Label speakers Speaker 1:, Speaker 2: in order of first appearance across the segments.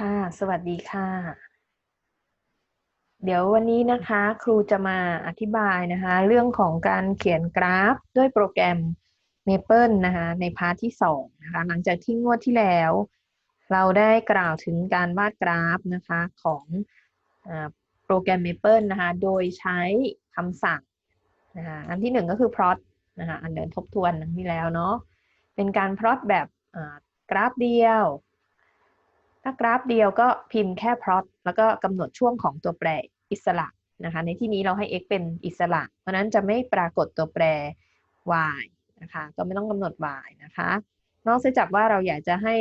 Speaker 1: ค่ะ สวัสดีค่ะ เดี๋ยววันนี้นะคะ ครูจะมาอธิบายนะคะ เรื่องของการเขียนกราฟด้วยโปรแกรม Maple นะคะในพาร์ทที่สองนะคะหลังจากที่งวดที่แล้ว เราได้กล่าวถึงการวาดกราฟนะคะของอโปรแกรม Maple นะคะโดยใช้คำสั่งนะคะอันที่หนึ่งก็คือ plot นะคะอันเดินทบทวนที่แล้วเนาะเป็นการ plot แบบกราฟเดียว ถ้ากราฟเดียวก็พิมพ์แค่ plot แล้วก็กำหนดช่วงของตัวแปรอิสระนะคะ ในที่นี้เราให้ x เป็นอิสระ เพราะนั้นจะไม่ปรากฏตัวแปร y นะคะ ก็ไม่ต้องกำหนด y นะคะ นอกจากว่าเราอยากจะให้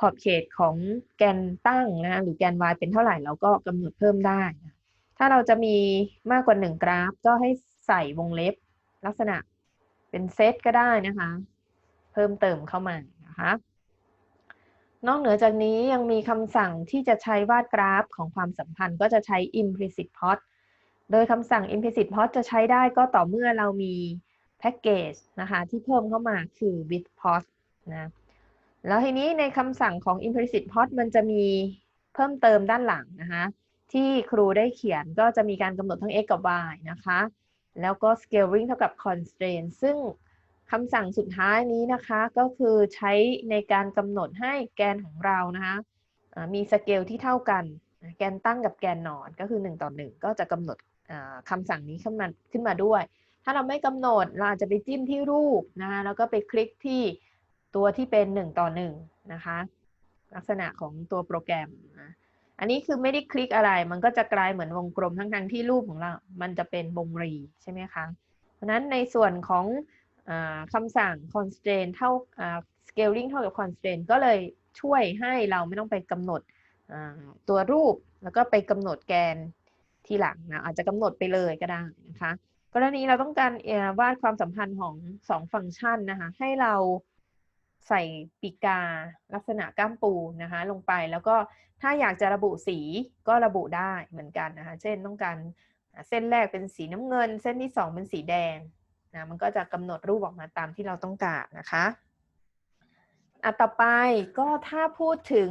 Speaker 1: ขอบเขตของแกนตั้งนะคะหรือแกน y เป็นเท่าไหร่เราก็กำหนดเพิ่มได้ ถ้าเราจะมีมากกว่าหนึ่งกราฟ ก็ให้ใส่วงเล็บลักษณะเป็นเซตก็ได้นะคะ เพิ่มเติมเข้ามานะคะ นอกเหนือจากนี้ยังมีคำสั่งที่จะใช้วาดกราฟของความสัมพันธ์ก็จะใช้ implicit plot โดยคำสั่ง implicit plot จะใช้ได้ก็ต่อเมื่อเรามีแพ็กเกจนะคะที่เพิ่มเข้ามาคือ with plot นะแล้วทีนี้ในคำสั่งของ implicit plot มันจะมีเพิ่มเติมด้านหลังนะคะที่ครูได้เขียนก็จะมีการกำหนดทั้ง x กับ y นะคะ แล้วก็ scaling เท่ากับ constraint ซึ่ง คำสั่งสุดท้ายนี้นะคะก็คือใช้ในการกำหนดให้แกนของเรานะคะมีสเกลที่เท่ากัน แกนตั้งกับแกนนอนก็คือ 1 ต่อ 1 ก็จะกำหนดคำสั่งนี้ขึ้นมาขึ้นมาด้วย ถ้าเราไม่กำหนดเราอาจจะไปจิ้มที่รูปนะคะแล้วก็ไปคลิกที่ตัวที่เป็น 1 ต่อ1นะคะลักษณะของตัวโปรแกรมนะอันนี้คือไม่ได้คลิกอะไร มันก็จะกลายเหมือนวงกลมทั้งทที่รูปของเรา มันจะเป็นวงรีใช่ไหมคะ เพราะนั้นในส่วนของ คำสั่ง constraint เท่า scaling เท่ากับ constraint ก็เลยช่วยให้เราไม่ต้องไปกำหนดตัวรูป แล้วก็ไปกำหนดแกนทีหลังนะอาจจะกำหนดไปเลยก็ได้นะคะกรณีเราต้องการวาดความสัมพันธ์ของสองฟังก์ชันนะคะให้เราใส่ปีกาลักษณะก้ามปูนะคะลงไปแล้วก็ถ้าอยากจะระบุสีก็ระบุได้เหมือนกันนะคะเช่นต้องการเส้นแรกเป็นสีน้ำเงิน เส้นที่สองเป็นสีแดง นะมันก็จะกำหนดรูปออกมาตามที่เราต้องการนะคะอะต่อไปก็ถ้าพูดถึง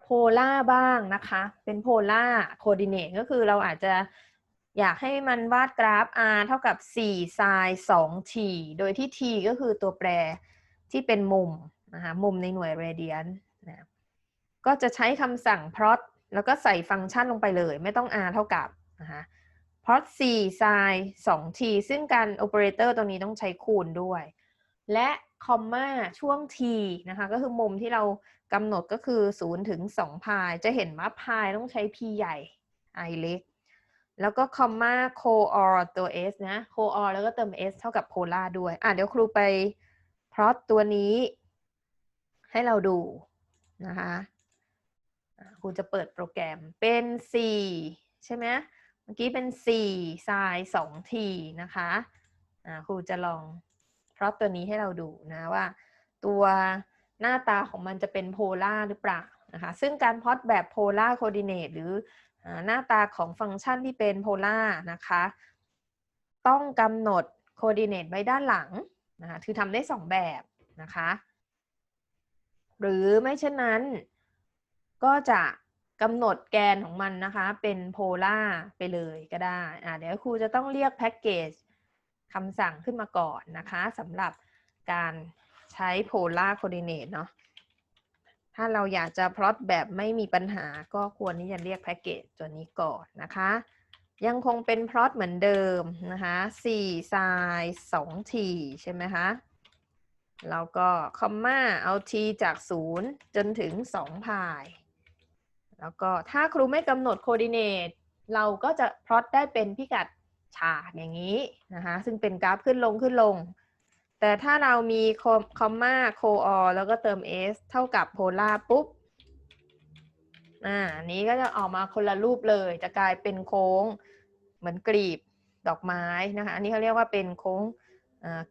Speaker 1: โพล่าบ้างนะคะ เป็นโพล่าโคดิเนตก็คือเราอาจจะอยากให้มันวาดกราฟ r เท่ากับ4 sin 2 t โดยที่ t ก็คือตัวแปรที่เป็นมุมนะคะมุมในหน่วยเรเดียนนะก็จะใช้คำสั่ง plot แล้วก็ใส่ฟังก์ชันลงไปเลย ไม่ต้อง r เท่ากับนะคะ พอ4 sin 2 t ซึ่งการโอเปอเรเตอร์ตรงนี้ต้องใช้คูณด้วย และคอมมาช่วง t นะคะก็คือมุมที่เรากำหนดก็คือ 0 ถึง 2 พาย จะเห็นว่าพายต้องใช้ p ใหญ่ i เล็ก แล้วก็คอมมา co-or ตัว s นะ co-or แล้วก็เติม s เท่ากับ polar ด้วย อะเดี๋ยวครูไป plot ตัวนี้ ให้เราดูนะคะครูจะเปิดโปรแกรมเป็น 4 ใช่ไหม เมื่อกี้เป็น4 sin 2 t นะคะอ่าครูจะลองพลอตตัวนี้ให้เราดูนะว่า ตัวหน้าตาของมันจะเป็นโพล่าหรือเปล่านะคะซึ่งการพอตแบบโพล่าโคดิเนตหรือหน้าตาของฟังก์ชันที่เป็นโพล่านะคะต้องกำหนดโคดิเนตไว้ด้านหลังนะคะคือทำได้ 2 แบบนะคะ หรือไม่เช่นนั้นก็จะ กำหนดแกนของมันนะคะ เป็นโพล่าไปเลยก็ได้อ่าเดี๋ยวครูจะต้องเรียกแพ็กเกจคำสั่งขึ้นมาก่อนนะคะสำหรับการใช้โพล่าโคดิเนตเนาะถ้าเราอยากจะพลอตแบบไม่มีปัญหาก็ควรที่จะเรียกแพ็กเกจตัวนี้ก่อนนะคะ ยังคงเป็นพลอตเหมือนเดิมนะคะ4 sin 2 t ใช่ไหมคะแล้วก็คอมมาเอา t จาก 0 จนถึง2พาย แล้วก็ถ้าครูไม่กำหนดโคดิเนตเราก็จะพลอตได้เป็นพิกัดฉากอย่างนี้นะคะซึ่งเป็นกราฟขึ้นลงขึ้นลง แต่ถ้าเรามีคอมมาโคออแล้วก็เติม s เท่ากับโพลาปุ๊บอ่าอันนี้ก็จะออกมาคนละรูปเลย จะกลายเป็นโค้งเหมือนกลีบดอกไม้นะคะ อันนี้เขาเรียกว่าเป็นโค้ง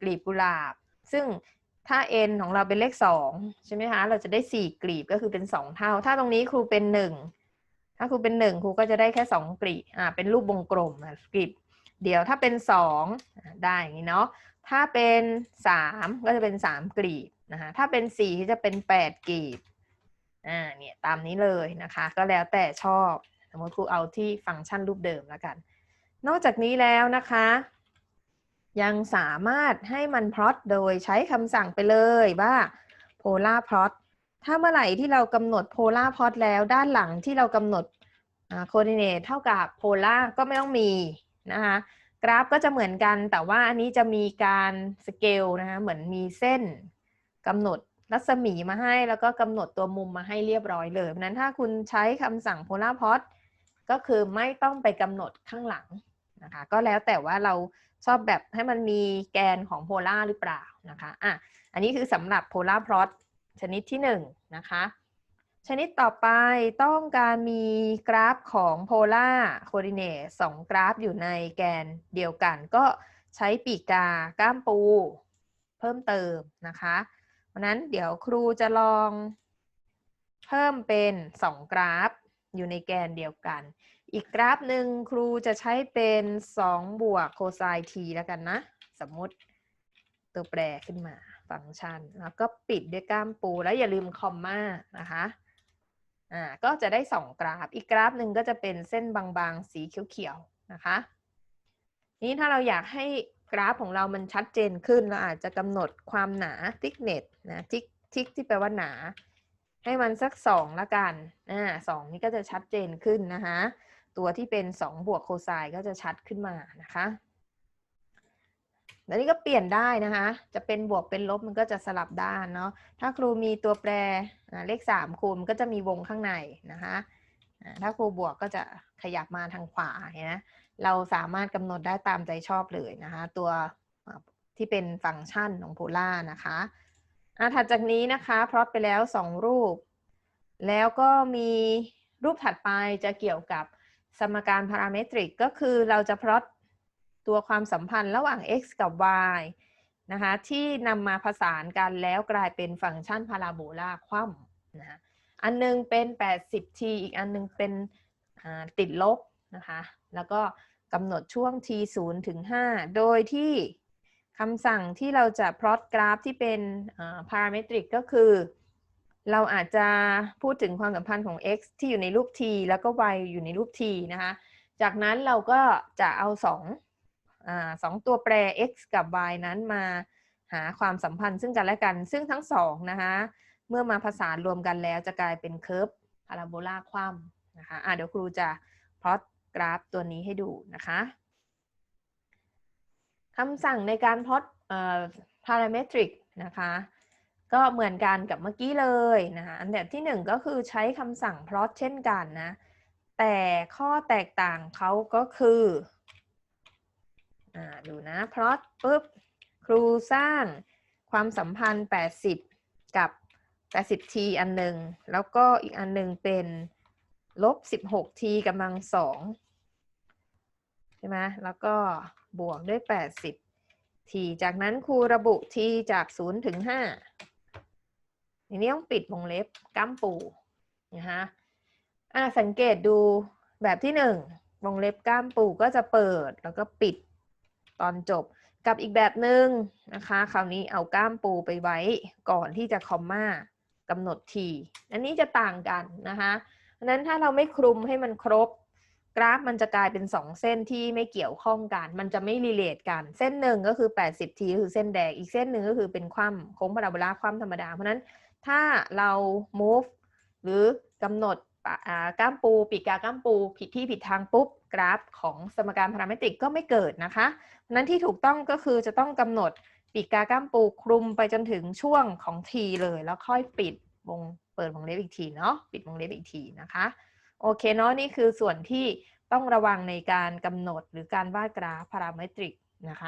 Speaker 1: กลีบกุหลาบ ซึ่ง ถ้า n ของเราเป็นเลขสองใช่ไหมคะ เราจะได้สี่กลีบก็คือเป็นสองเท่า ถ้าตรงนี้ครูเป็นหนึ่งถ้าครูเป็นหนึ่งครูก็จะได้แค่สองกลีบอ่าเป็นรูปวงกลมกลีบเดี๋ยวถ้าเป็นสองได้อย่างนี้เนาะถ้าเป็นสามก็จะเป็นสามกลีบนะคะถ้าเป็นสี่จะเป็นแปดกลีบอ่าเนี่ยตามนี้เลยนะคะ ก็แล้วแต่ชอบสมมติครูเอาที่ฟังก์ชันรูปเดิมแล้วกัน นอกจากนี้แล้วนะคะ ยังสามารถให้มันพลอตโดยใช้คำสั่งไปเลยว่า polar plot ถ้าเมื่อไหร่ที่เรากำหนด polar plot แล้วด้านหลังที่เรากำหนด coordinate เท่ากับ polar ก็ไม่ต้องมีนะคะกราฟก็จะเหมือนกันแต่ว่าอันนี้จะมีการสเกลนะคะเหมือนมีเส้นกำหนดรัศมีมาให้แล้วก็กำหนดตัวมุมมาให้เรียบร้อยเลยนั้นถ้าคุณใช้คำสั่ง polar plot ก็คือไม่ต้องไปกำหนดข้างหลัง นะคะ ก็แล้วแต่ว่าเราชอบแบบให้มันมีแกนของโพล่าหรือเปล่านะคะอะอันนี้คือสำหรับ polar plot ชนิดที่1นงนะคะชนิดต่อไปต้องการมีกราฟของ polar coordinate สองกราฟอยู่ในแกนเดียวกัน ก็ใช้ปีกกาก้ามปู เพิ่มเติมนะคะเพราะนั้นเดี๋ยวครูจะลองเพิ่มเป็นสองกราฟอยู่ในแกนเดียวกัน อีกกราฟหนึ่งครูจะใช้เป็น 2 บวกโคไซน์ทีแล้วกันนะ สมมติตัวแปรขึ้นมาฟังก์ชัน แล้วก็ปิดด้วยก้ามปูแล้วอย่าลืมคอมมานะคะอ่าก็จะได้ 2 กราฟ อีกกราฟหนึ่งก็จะเป็นเส้นบางๆ สีเขียวๆนะคะ นี้ถ้าเราอยากให้กราฟของเรามันชัดเจนขึ้น เราอาจจะกำหนดความหนา thickness นะทิกทิกที่แปลว่าหนาให้มันสัก2ละกัน อ่าสองนี้ก็จะชัดเจนขึ้นนะคะ ตัวที่เป็น 2 บวกโคไซน์ก็จะชัดขึ้นมานะคะแล้วนี้ก็เปลี่ยนได้นะคะ จะเป็นบวกเป็นลบมันก็จะสลับด้านเนาะ ถ้าครูมีตัวแปรเลข 3คูณก็จะมีวงข้างในนะคะ ถ้าครูบวกก็จะขยับมาทางขวาเห็นไหมเราสามารถกำหนดได้ตามใจชอบเลยนะคะ ตัวที่เป็นฟังก์ชันของโพล่านะคะถัดจากนี้นะคะพลอตไปแล้ว 2 รูป แล้วก็มีรูปถัดไปจะเกี่ยวกับ สมการพาราเมตริกก็คือเราจะพลอตตัวความสัมพันธ์ระหว่าง x กับ y นะคะที่นำมาผสานกันแล้วกลายเป็นฟังก์ชันพาราโบลาคว่ำนะอันนึงเป็น 80t อีกอันนึงเป็นติดลบนะคะแล้วก็กำหนดช่วง t 0ถึง 5 โดยที่คำสั่งที่เราจะพลอตกราฟที่เป็นพาราเมตริกก็คือ เราอาจจะพูดถึงความสัมพันธ์ของ x ที่อยู่ในรูป t แล้วก็ y อยู่ในรูป t นะคะ จากนั้นเราก็จะเอา2สองตัวแปร x กับ y นั้นมาหาความสัมพันธ์ซึ่งกันและกัน ซึ่งทั้งสองนะคะเมื่อมาผสานรวมกันแล้วจะกลายเป็นเคอร์ฟพาราโบลาคว่ำนะคะะเดี๋ยวครูจะพลอตกราฟตัวนี้ให้ดูนะคะคำสั่งในการพลอตพาราเมตริกนะคะ ก็เหมือนกันกับเมื่อกี้เลยนะคะอันดับที่หนึ่งก็คือใช้คำสั่งพลอตเช่นกันนะ แต่ข้อแตกต่างเขาก็คือดูนะพลอตปุ๊บครูสร้างความสัมพันธ์ 80 กับ 80t อันหนึ่งแล้วก็อีกอันหนึ่งเป็นลบ 16t กำลังสองใช่ไหมแล้วก็บวกด้วย 80t จากนั้นครูระบุ t จาก 0 ถึง 5 ทีนี้ต้องปิดวงเล็บก้ามปูนะคะอ่าสังเกตดูแบบที่1วงเล็บก้ามปูก็จะเปิดแล้วก็ปิดตอนจบกับอีกแบบหนึ่งนะคะคราวนี้เอาก้ามปูไปไว้ก่อนที่จะคอมมากำหนดที อันนี้จะต่างกันนะคะเพราะนั้นถ้าเราไม่คลุมให้มันครบ กราฟมันจะกลายเป็น 2 เส้นที่ไม่เกี่ยวข้องกัน มันจะไม่รีเลทกัน เส้นหนึ่งก็คือ 80 ทีคือเส้นแดงอีกเส้นหนึ่งก็คือเป็นความโค้งพาราโบลาความธรรมดา เพราะนั้น ถ้าเรา move หรือกำหนดก้ามปูปีกกาก้ามปู ผิดที่ผิดทางปุ๊บ กราฟของสมการพาราเมตริกก็ไม่เกิดนะคะนั้นที่ถูกต้องก็คือจะต้องกำหนดปีกกาก้ามปูคลุมไปจนถึงช่วงของ t เลย แล้วค่อยปิดวงเปิดวงเล็บอีกทีเนาะปิดวงเล็บอีกทีนะคะ โอเคเนาะนี่คือส่วนที่ต้องระวังในการกำหนดหรือการวาดกราฟพาราเมตริกนะคะ